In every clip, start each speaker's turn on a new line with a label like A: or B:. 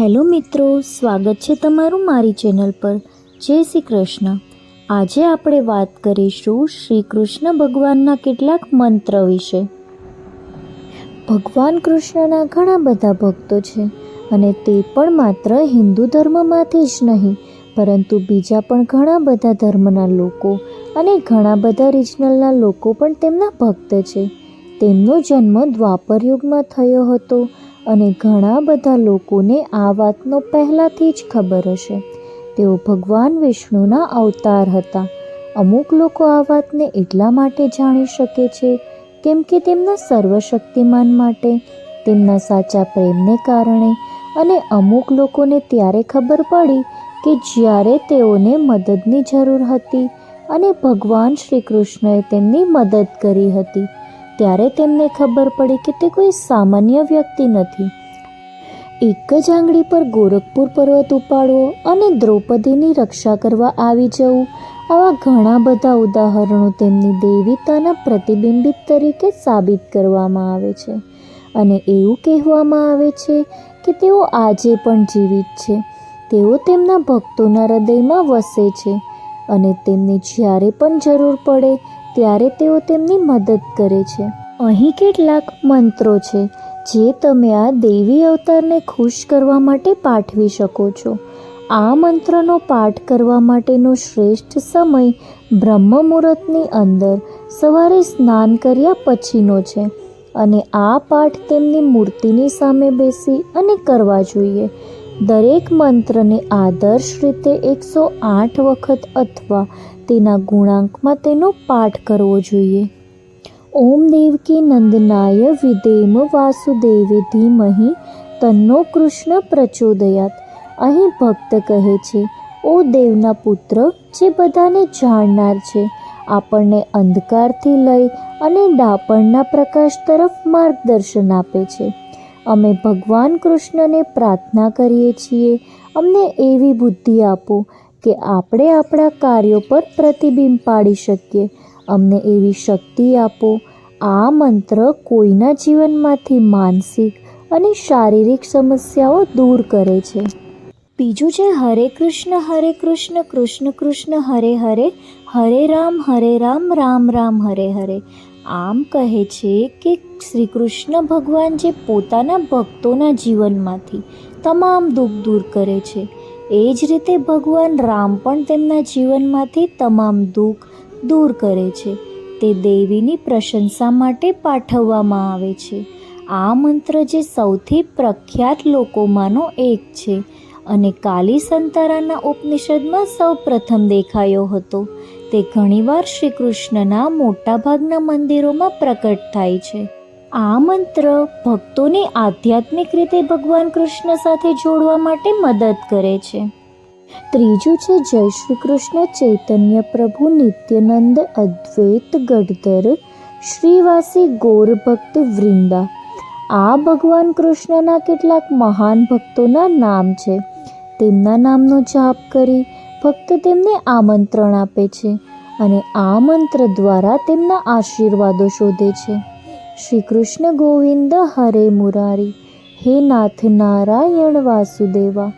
A: Hello મિત્રો, સ્વાગત છે તમારું મારી ચેનલ પર. જય શ્રી કૃષ્ણ. આજે આપણે વાત કરીશું શ્રી કૃષ્ણ ભગવાનના કેટલાક મંત્ર વિશે. ભગવાન કૃષ્ણના ઘણા બધા ભક્તો છે અને તે પણ માત્ર હિન્દુ ધર્મમાંથી જ નહીં, પરંતુ બીજા પણ ઘણા બધા ધર્મના લોકો અને ઘણા બધા રિજનલના લોકો પણ તેમના ભક્ત છે. તેમનો જન્મ દ્વાપર યુગમાં થયો હતો અને ઘણા બધા લોકોને આ વાતનો પહેલાંથી જ ખબર હશે. તેઓ ભગવાન વિષ્ણુના અવતાર હતા. અમુક લોકો આ વાતને એટલા માટે જાણી શકે છે કેમ કે તેમના સર્વશક્તિમાન માટે, તેમના સાચા પ્રેમને કારણે અને અમુક લોકોને ત્યારે ખબર પડી કે જ્યારે તેઓને મદદની જરૂર હતી અને ભગવાન શ્રી કૃષ્ણએ તેમની મદદ કરી હતી. ત્યારે તેમને ખબર પડી કે તે કોઈ સામાન્ય વ્યક્તિ નથી. એક જ આંગળી પર ગોરખપુર પર્વત ઉપાડવો અને દ્રૌપદીની રક્ષા કરવા આવી જવું, આવા ઘણા બધા ઉદાહરણો તેમની દેવીતાના પ્રતિબિંબિત તરીકે સાબિત કરવામાં આવે છે. અને એવું કહેવામાં આવે છે કે તેઓ આજે પણ જીવિત છે. તેઓ તેમના ભક્તોના હૃદયમાં વસે છે અને તેમને જ્યારે પણ જરૂર પડે ત્યારે તેઓ તેમની મદદ કરે છે. અહીં કેટલાક મંત્રો છે, જે તમે આ દેવી અવતારને ખુશ કરવા માટે પાઠવી શકો છો. આ મંત્રનો પાઠ કરવા માટેનો શ્રેષ્ઠ સમય બ્રહ્મ મુહૂર્તની અંદર સવારે સ્નાન કર્યા પછીનો છે અને આ પાઠ તેમની મૂર્તિની સામે બેસી અને કરવા જોઈએ. દરેક મંત્રને આદર્શ રીતે એકસો આઠ વખત અથવા તેના ગુણાંકમાં તેનો પાઠ કરવો જોઈએ. ઓમ દેવકી નંદનાય વિદેમ વાસુદેવે ધીમહી તન્નો કૃષ્ણ પ્રચોદયાત. અહીં ભક્ત કહે છે, ઓ દેવના પુત્ર, જે બધાને જાણનાર છે, આપણને અંધકારથી લઈ અને ડાપણના પ્રકાશ તરફ માર્ગદર્શન આપે છે. અમે ભગવાન કૃષ્ણને પ્રાર્થના કરીએ છીએ. અમને એવી બુદ્ધિ આપો કે આપણે આપણા કાર્યો પર પ્રતિબિંબ પાડી શકીએ. અમને એવી શક્તિ આપો. આ મંત્ર કોઈના જીવનમાંથી માનસિક અને શારીરિક સમસ્યાઓ દૂર કરે છે. બીજું છે હરે કૃષ્ણ હરે કૃષ્ણ કૃષ્ણ કૃષ્ણ, હરે હરે હરે રામ હરે રામ રામ રામ, હરે હરે. આમ કહે છે કે શ્રી કૃષ્ણ ભગવાન જે પોતાના ભક્તોના જીવનમાંથી તમામ દુઃખ દૂર કરે છે, એ જ રીતે ભગવાન રામ પણ તેમના જીવનમાંથી તમામ દુઃખ દૂર કરે છે. તે દેવીની પ્રશંસા માટે પાઠવવામાં આવે છે. આ મંત્ર જે સૌથી પ્રખ્યાત લોકોમાંનો એક છે અને કાલી સંતારાના ઉપનિષદમાં સૌ પ્રથમ દેખાયો હતો. તે ઘણીવાર શ્રી કૃષ્ણના મોટાભાગના મંદિરોમાં પ્રકટ થાય છે. આ મંત્ર ભક્તોને આધ્યાત્મિક રીતે ભગવાન કૃષ્ણ સાથે જોડવા માટે મદદ કરે છે. ત્રીજું છે, જય શ્રી કૃષ્ણ ચૈતન્ય પ્રભુ, નિત્યાનંદ, અદ્વૈત ગડધર શ્રીવાસી, ગોર ભક્ત, વૃંદા. આ ભગવાન કૃષ્ણના કેટલાક મહાન ભક્તોના નામ છે. તેમના નામનો જાપ કરી ભક્ત તેમને આમંત્રણ આપે છે અને આ મંત્ર દ્વારા તેમના આશીર્વાદો શોધે છે. શ્રી કૃષ્ણ ગોવિંદ હરે મુરારી, હે નાથ નારાયણ વાસુદેવા,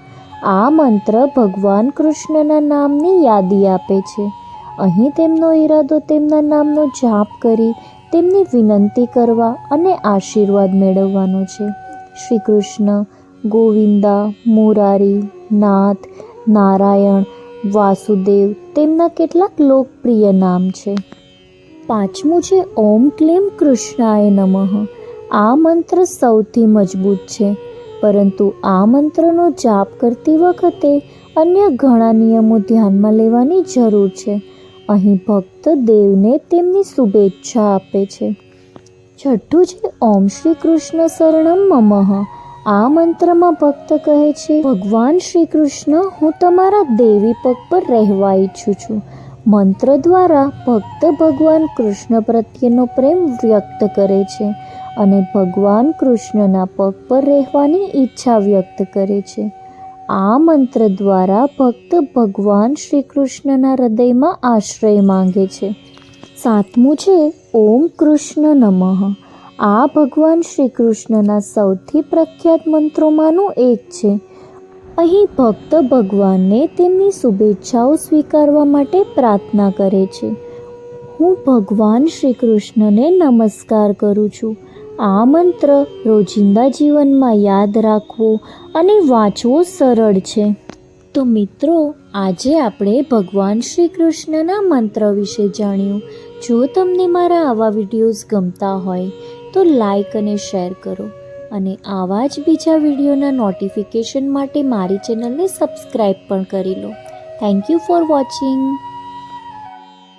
A: આ મંત્ર ભગવાન કૃષ્ણના નામની યાદી આપે છે. અહીં તેમનો ઈરાદો તેમના નામનો જાપ કરી તેમની વિનંતી કરવા અને આશીર્વાદ મેળવવાનો છે. શ્રી કૃષ્ણ ગોવિંદા મુરારી, નાથ નારાયણ વાસુદેવ તેમના કેટલાક લોકપ્રિય નામ છે. પાંચમું છે, ઓમ ક્લેમ કૃષ્ણાય નમઃ. આ મંત્ર સૌથી મજબૂત છે, પરંતુ આ મંત્રનો જાપ કરતી વખતે અન્ય ઘણા નિયમો ધ્યાનમાં લેવાની જરૂર છે. અહીં ભક્ત દેવને તેમની શુભેચ્છા આપે છે. છઠ્ઠું છે, ઓમ શ્રી કૃષ્ણ શરણમ મમઃ આ મંત્રમાં ભક્ત કહે છે, ભગવાન શ્રી કૃષ્ણ હું તમારા દેવી પગ પર રહેવા ઈચ્છું છું. મંત્ર દ્વારા ભક્ત ભગવાન કૃષ્ણ પ્રત્યેનો પ્રેમ વ્યક્ત કરે છે અને ભગવાન કૃષ્ણના પગ પર રહેવાની ઈચ્છા વ્યક્ત કરે છે. આ મંત્ર દ્વારા ભક્ત ભગવાન શ્રી કૃષ્ણના હૃદયમાં આશ્રય માંગે છે. સાતમું છે, ઓમ કૃષ્ણ નમઃ. આ ભગવાન શ્રી કૃષ્ણના સૌથી પ્રખ્યાત મંત્રોમાંનું એક છે. અહીં ભક્ત ભગવાનને તેમની શુભેચ્છાઓ સ્વીકારવા માટે પ્રાર્થના કરે છે. હું ભગવાન શ્રી કૃષ્ણને નમસ્કાર કરું છું. આ મંત્ર રોજિંદા જીવનમાં યાદ રાખવો અને વાંચવો સરળ છે. તો મિત્રો, આજે આપણે ભગવાન શ્રી કૃષ્ણના મંત્ર વિશે જાણ્યું. જો તમને મારા આવા વિડીયોઝ ગમતા હોય તો લાઈક અને શેર કરો અને આવા જ બીજા વિડીયોના નોટિફિકેશન માટે મારી ચેનલને સબસ્ક્રાઈબ પણ કરી લો. Thank you for watching